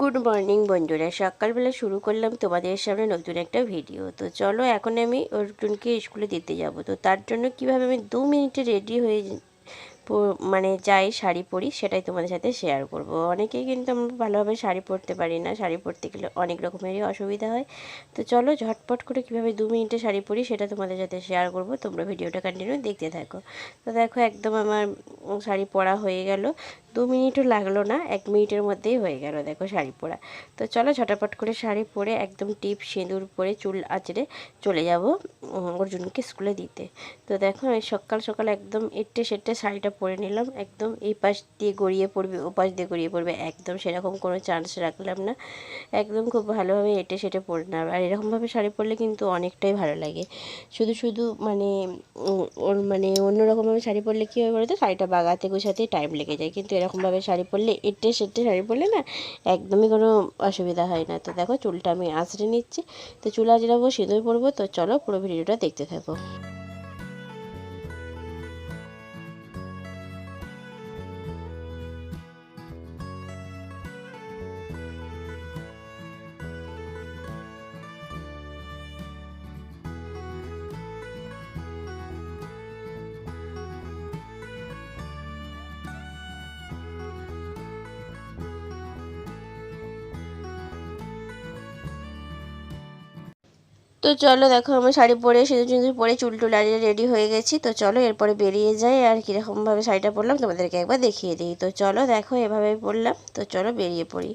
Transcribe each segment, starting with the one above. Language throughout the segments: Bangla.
গুড মর্নিং বন্ধুরা। সকালবেলা শুরু করলাম তোমাদের সামনে নতুন একটা ভিডিও। তো চলো এখন আমি অর্জুনকে স্কুলে দিতে যাব। তো তার জন্য কীভাবে আমি দু মিনিটে রেডি হয়ে মানে যাই শাড়ি পরি সেটাই তোমাদের সাথে শেয়ার করব। অনেকেই কিন্তু আমরা ভালোভাবে শাড়ি পরতে পারি না, শাড়ি পরতে গেলে অনেক রকমেরই অসুবিধা হয়। তো চলো ঝটপট করে কীভাবে দু মিনিটে শাড়ি পরি সেটা তোমাদের সাথে শেয়ার করব, তোমরা ভিডিওটা কন্টিনিউ দেখতে থাকো। তো দেখো একদম আমার শাড়ি পরা হয়ে গেল। দু মিনিটও লাগল না, এক মিনিটের মধ্যেই হয়ে গেল দেখো শাড়ি পরা। তো চলো ঝটাপট করে শাড়ি পরে একদম টিপ সিঁদুর পরে চুল আঁচড়ে চলে যাব অর্জুনকে স্কুলে দিতে। তো দেখো সকাল সকাল একদম এটে সেটে শাড়িটা পরে নিলাম, একদম এই পাশ দিয়ে গড়িয়ে পড়বে, ও পাশ দিয়ে গড়িয়ে পড়বে, একদম সেরকম কোনো চান্স রাখলাম না। একদম খুব ভালোভাবে এটে সেটে পরে নেব আর এরকমভাবে শাড়ি পরলে কিন্তু অনেকটাই ভালো লাগে। শুধু শুধু মানে ওর মানে অন্যরকমভাবে শাড়ি পরলে কী হয় বলতো, শাড়িটা বাগাতে গোছাতে টাইম লেগে যায়। কিন্তু এরকমভাবে শাড়ি পরলে এটে সেটে শাড়ি পরলে না, একদমই কোনো অসুবিধা হয় না। তো দেখো চুলটা আমি আঁচড়ে নিচ্ছি, তো চুল আঁচড়াবো, সিঁদুর পরবো, তো চলো পুরো ভিডিওটা দেখতে থাকো। তো চলো দেখো আমি শাড়ি পরে সিঁদুর সিঁদুর পরে চুল টুল আড়িয়ে রেডি হয়ে গেছি। তো চলো, এরপরে বেরিয়ে যাই আর কীরকমভাবে শাড়িটা পরলাম, তোমাদেরকে একবার দেখিয়ে দিই। তো চলো দেখো, এভাবেই পরলাম। তো চলো, বেরিয়ে পড়ি।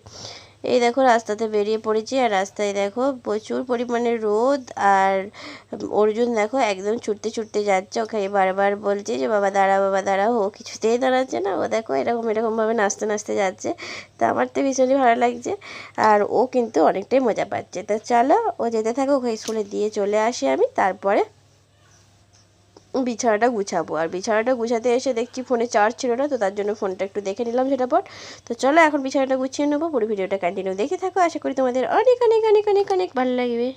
এই দেখো, রাস্তাতে বেরিয়ে পড়েছি আর রাস্তায় দেখো প্রচুর পরিমাণে রোদ আর অর্জুন দেখো একদম ছুটতে ছুটতে যাচ্ছে। ওকে বারবার বলছে যে, বাবা দাঁড়া বাবা দাঁড়া ও কিছুতেই দাঁড়াচ্ছে না। ও দেখো এরকম, এরকমভাবে নাচতে নাচতে যাচ্ছে। তা আমার তো ভীষণই ভালো লাগছে আর ও কিন্তু অনেকটাই মজা পাচ্ছে। তা চলো, ও যেতে থাকো ওকে স্কুলে দিয়ে চলে আসি আমি। তারপরে বিছানাটা গুছাবো। আর বিছানাটা গুছাতে এসে দেখছি ফোনে চার্জ ছিল না, তো তার জন্য ফোনটা একটু দেখে নিলাম সেটা পর তো চলো এখন বিছানাটা গুছিয়ে নেব, পুরো ভিডিওটা কন্টিনিউ দেখে থাকো। আশা করি তোমাদের অনেক অনেক অনেক অনেক অনেক ভালো লাগবে।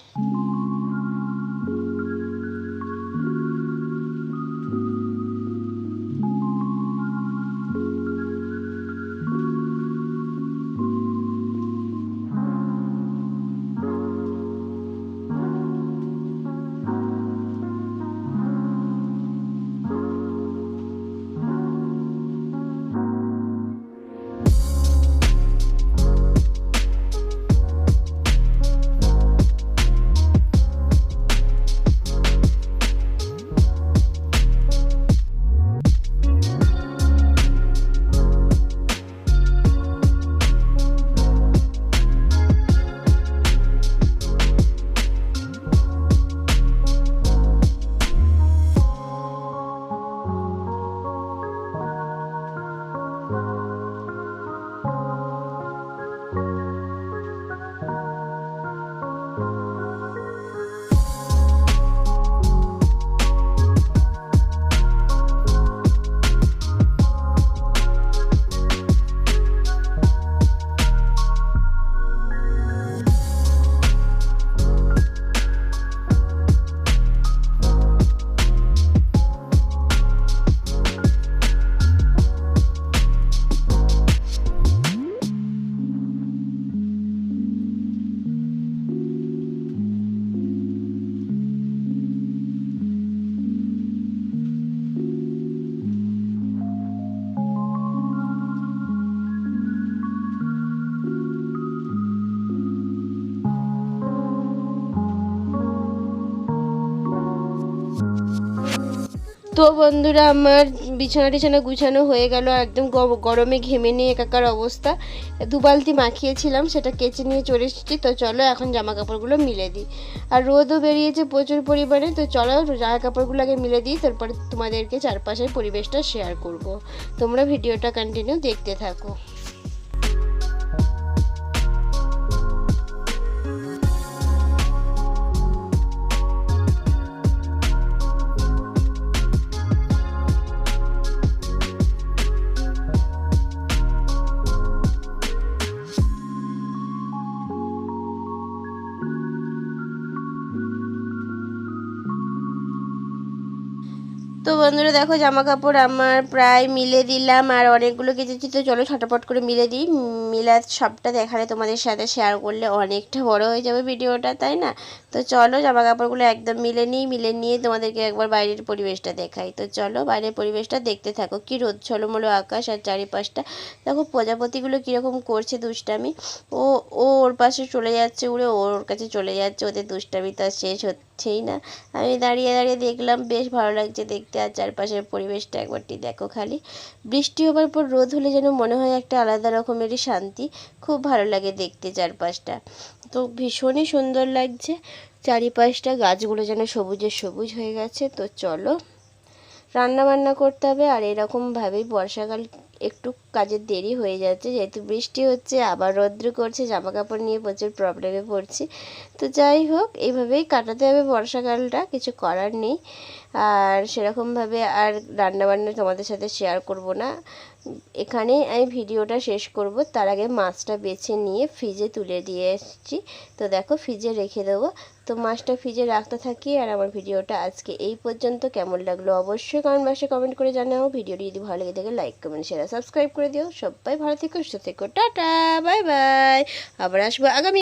তো বন্ধুরা, আমার বিছানা টিছানা গুছানো হয়ে গেল, একদম গরমে ঘেমে নিয়ে একাকার অবস্থা। দু বালতি মাখিয়েছিলাম, সেটা কেচে নিয়ে চলে এসেছি, তো চলো এখন জামা কাপড়গুলো মিলে দিই। আর রোদও বেরিয়েছে প্রচুর পরিমাণে, তো চলো জামা কাপড়গুলো আগে মিলে দিই, তারপরে তোমাদেরকে চারপাশের পরিবেশটা শেয়ার করব। তোমরা ভিডিওটা কন্টিনিউ দেখতে থাকো। তো বন্ধুরা দেখো জামা কাপড় আমার প্রায় মিলে দিলাম আর অনেকগুলো কেচেছি, তো চলো ছটাপট করে মিলে দিই। মিলা সবটা দেখালে তোমাদের সাথে শেয়ার করলে অনেকটা বড় হয়ে যাবে ভিডিওটা, তাই না? তো চলো জামা কাপড়গুলো একদম মিলে নিই, মিলে নিয়ে তোমাদেরকে একবার বাইরের পরিবেশটা দেখাই। তো চলো বাইরের পরিবেশটা দেখতে থাকো, কি রোদ ছলমলো আকাশ আর চারিপাশটা। দেখো প্রজাপতিগুলো কীরকম করছে দুষ্টামি। ও ও ওর পাশে চলে যাচ্ছে উড়ে ওর কাছে চলে যাচ্ছে, ওদের দুষ্টামি তো আর শেষ হচ্ছেই না। আমি দাঁড়িয়ে দাঁড়িয়ে দেখলাম বেশ ভালো লাগছে দেখতে আর চারপাশের পরিবেশটা একবারটি দেখো খালি। বৃষ্টি হবার পর রোদ হলে যেন মনে হয় একটা আলাদা রকমেরই শান্তি। খুব ভালো লাগে দেখতে চারপাশটা। তো ভীষণই সুন্দর লাগছে। চারিপাশটা গাছগুলো যেন সবুজে সবুজ হয়ে গেছে। তো চলো রান্না বান্না করতে হবে আর এরকমভাবেই বর্ষাকাল একটু কাজের দেরি হয়ে যাচ্ছে, যেহেতু বৃষ্টি হচ্ছে, আবার রৌদ্র করছে জামা কাপড় নিয়ে প্রচুর প্রবলেমে পড়ছি। তো যাই হোক, এইভাবেই কাটাতে হবে বর্ষাকালটা, কিছু করার নেই। আর সেরকমভাবে আর রান্নাবান্না তোমাদের সাথে শেয়ার করব না। এখানে আমি ভিডিওটা শেষ করব। তার আগে মাছটা বেছে নিয়ে ফ্রিজে তুলে দিয়ে এসেছি। তো দেখো ফ্রিজে রেখে দেবো। তো মাছটা ফ্রিজে রাখতে থাকি আর আমার ভিডিওটা আজকে এই পর্যন্ত। কেমন লাগল অবশ্যই কমেন্ট বক্সে কমেন্ট করে জানাও। ভিডিওটি যদি ভালো লেগে থাকে লাইক কমেন্ট শেয়ার সাবস্ক্রাইব করে দিও। সবাই ভালো থেকো, সুস্থ থেকো। টাটা বাই বাই আবার আসব আগামী